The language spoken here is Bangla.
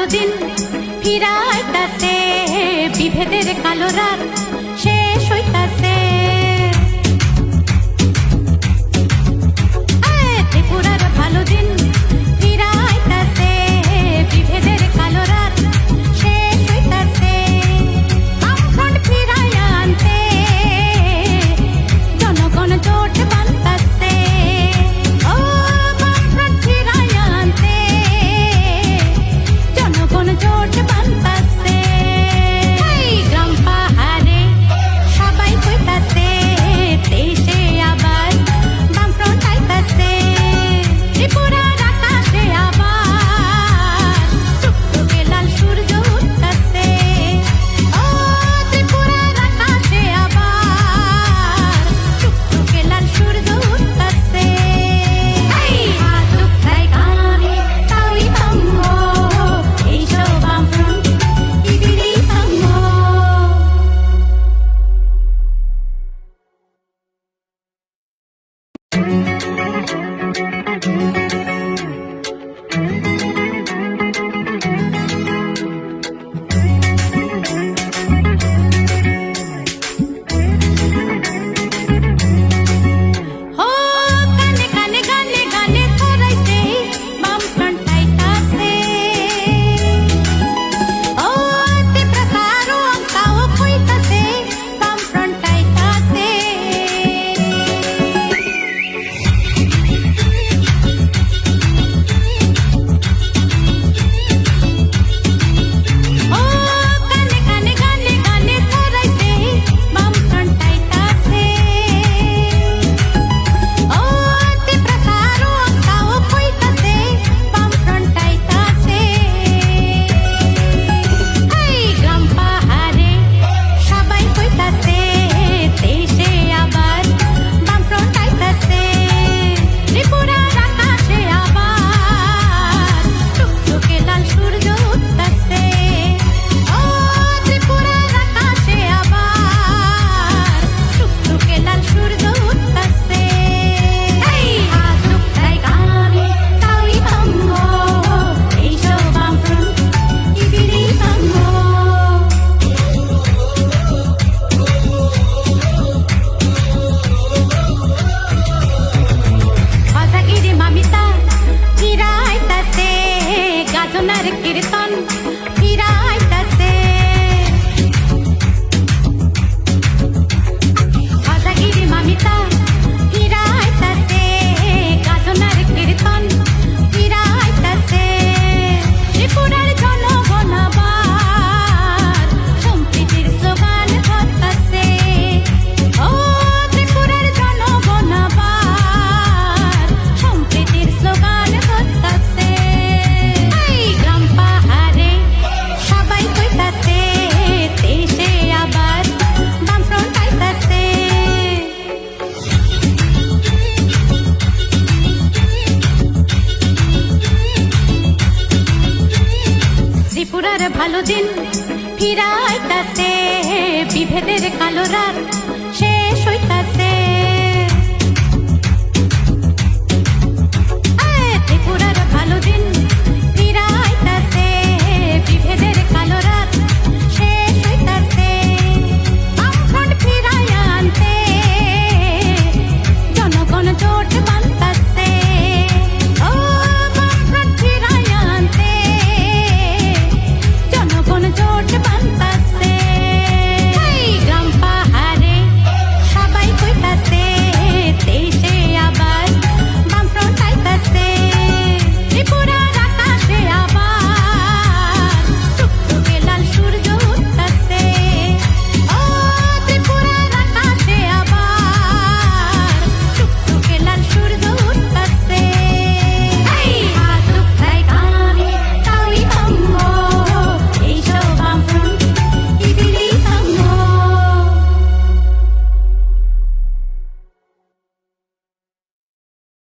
কালো দিন ফিরাইতাছে বিভেদের কালো রাত শেষ হইতাছে। ভালো দিন। ফিরাইতাছে বিভেদের কালো রাত। সে